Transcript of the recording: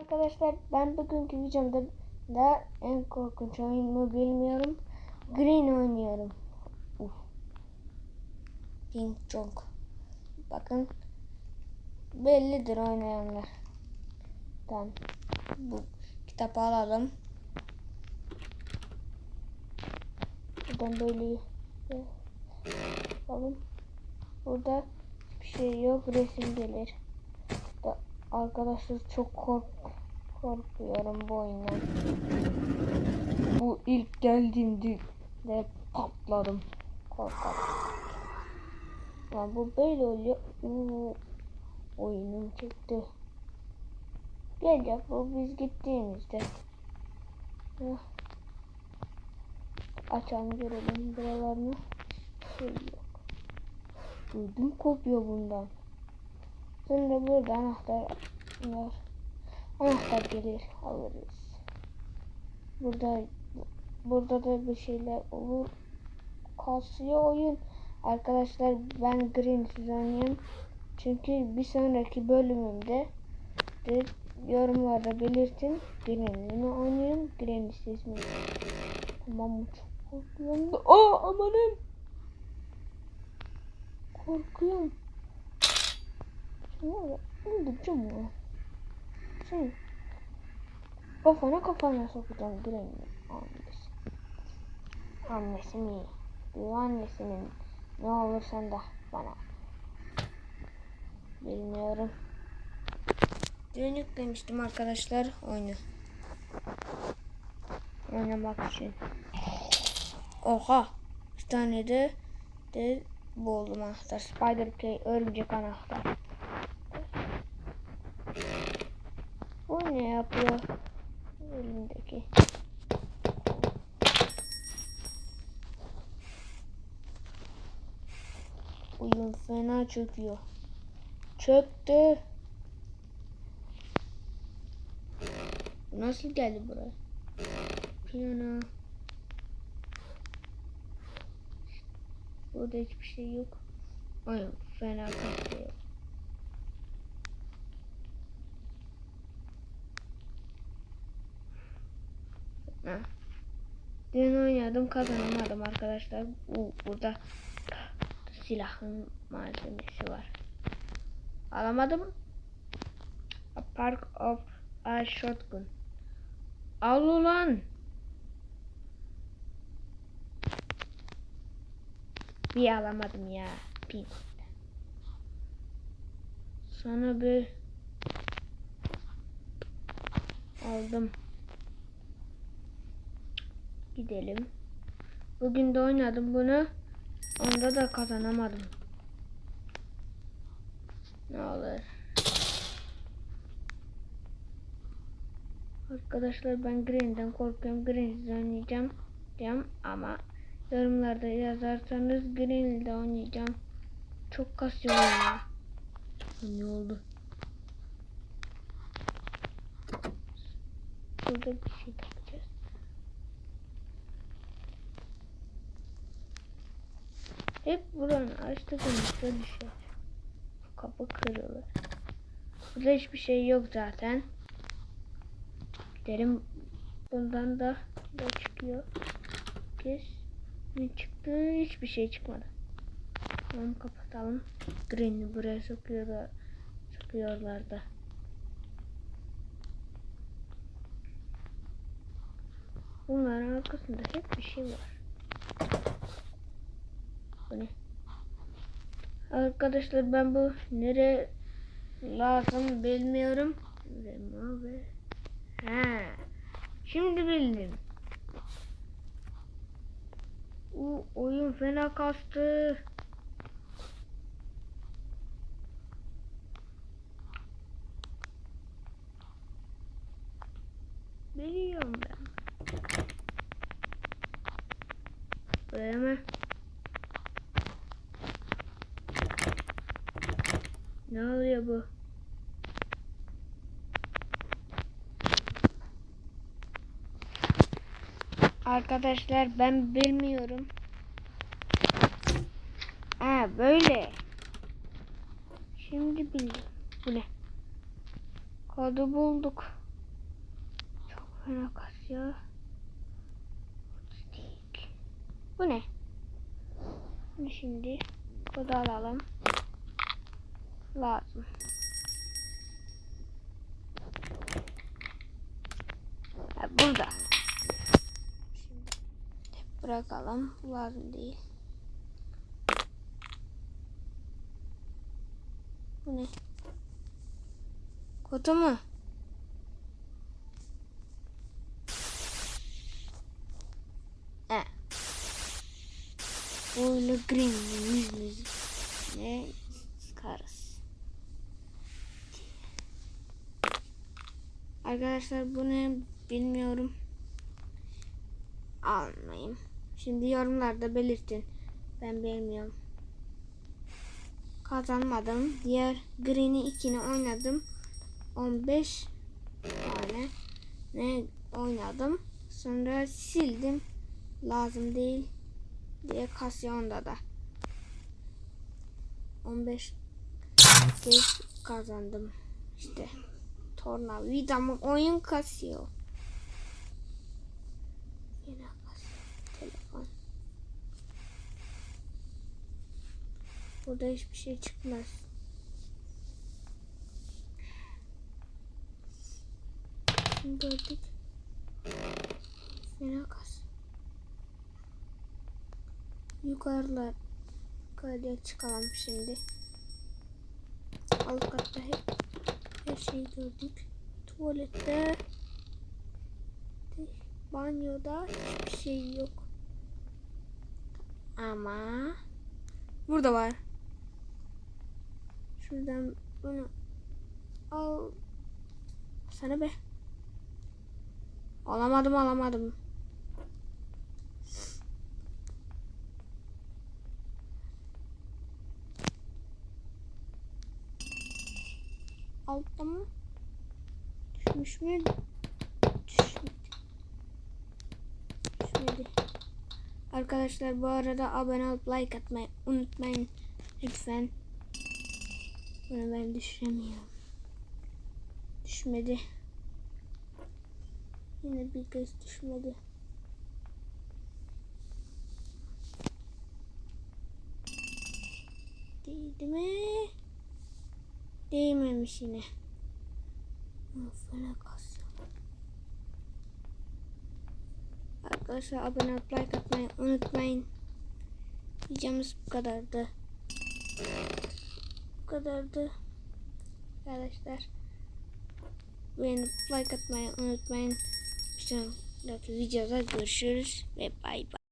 Arkadaşlar ben bugünkü videomda da en korkunç oyun mu bilmiyorum. Green oynuyorum. Uf. King Chong. Bakın bellidir oynayanlar. Tamam. Bu kitabı alalım. Buradan böyle alalım. Burada hiçbir şey yok. Resim gelir. Da arkadaşlar çok kork korkuyorum bu oyundan. Bu ilk geldiğimde de patladım. Korkarım. Ya bu böyle oluyor. Uuu, oyunum çıktı. Gel ya bu biz gittiğimizde. Heh. Açalım görelim buralarını. Şey yok. Duydum kopuyor bundan. Sonra burada anahtar var. Anahtar gelir alırız. Burada burada da bir şeyler olur. Kasıyor oyun. Arkadaşlar ben Green'siz oynuyorum. Çünkü bir sonraki bölümümde de yorumlarda belirtin. Green'li mi oynuyorum, Green'siz mi? Tamam mı? Çok korkuyorum. Aa amanım. Korkuyorum. Şunu öldüreceğim ya. Şey. Kafana kafana sokacağım Granny annesi. Annesi mi? Diyor annesinin ne olursan da bana. Bilmiyorum. Dün yüklemiştim arkadaşlar oyunu. Oynamak için. Oha. Bir tane de de buldum anahtar. Spider Play örümcek anahtar. Bu ne yapıyor? Elimdeki. Oyun fena çöküyor. Çöktü. Nasıl geldi buraya? Piyano. Burada hiçbir şey yok. Oyun fena kasıyor. Ha. Dün oynadım kazanamadım arkadaşlar. U, burada silahın malzemesi var. Alamadım. A park of a shotgun. Al ulan. Bir alamadım ya. Pink. Sonra bir aldım. Gidelim. Bugün de oynadım bunu. Onda da kazanamadım. Ne olur. Arkadaşlar ben Green'den korkuyorum. Green'siz oynayacağım. Diyeceğim ama yorumlarda yazarsanız Green'de oynayacağım. Çok kasıyor ya. Ne oldu? Burada bir şey Hep buranın açtığımızda düşer. Kapı kırılır. Burada hiçbir şey yok zaten. Gidelim. Bundan da da çıkıyor. Kes. Ne çıktı? Hiçbir şey çıkmadı. Tamam kapatalım. Green'i buraya sokuyorlar. Sokuyorlar da. Bunların arkasında hep bir şey var. Bu ne? Arkadaşlar ben bu nere lazım bilmiyorum. Rema ve He. Şimdi bildim. U oyun fena kastı. Biliyorum ben. Buraya mı? Bu? Arkadaşlar ben bilmiyorum. Ha böyle. Şimdi bildim. Bu ne? Kodu bulduk. Fena kasıyor. Bu ne? Şimdi kodu alalım. Lazım. Ha, burada. Şimdi bırakalım. Lazım değil. Bu ne? Kodu mu? E. Böyle green yüzlü ne sıkarız. Arkadaşlar bu ne bilmiyorum. Almayayım. Şimdi yorumlarda belirtin. Ben bilmiyorum. Kazanmadım. Diğer green'i ikini oynadım. 15 tane ne oynadım. Sonra sildim. Lazım değil diye Kasyon'da da 15 kez kazandım. İşte tornavidamı oyun kasıyor. Yine kasıyor. Telefon. Burada hiçbir şey çıkmaz. Şimdi gördük. Fena kas. Yukarılar yukarıya çıkalım şimdi. Alt katta hep her şeyi gördük. Tuvalette banyoda hiçbir şey yok. Ama burada var. Şuradan bunu al. Sana be. Alamadım alamadım. Altta mı? Düşmüş mü? Düşmedi. Düşmedi. Arkadaşlar bu arada abone olup like atmayı unutmayın. Lütfen. Bunu ben düşüremiyorum. Düşmedi. Yine bir göz düşmedi. Değdi mi? Değmemiş yine. Arkadaşlar abone olup like atmayı unutmayın. Videomuz bu kadardı. Bu kadardı. Arkadaşlar beğenip like atmayı unutmayın. Bir sonraki videoda görüşürüz ve bay bay.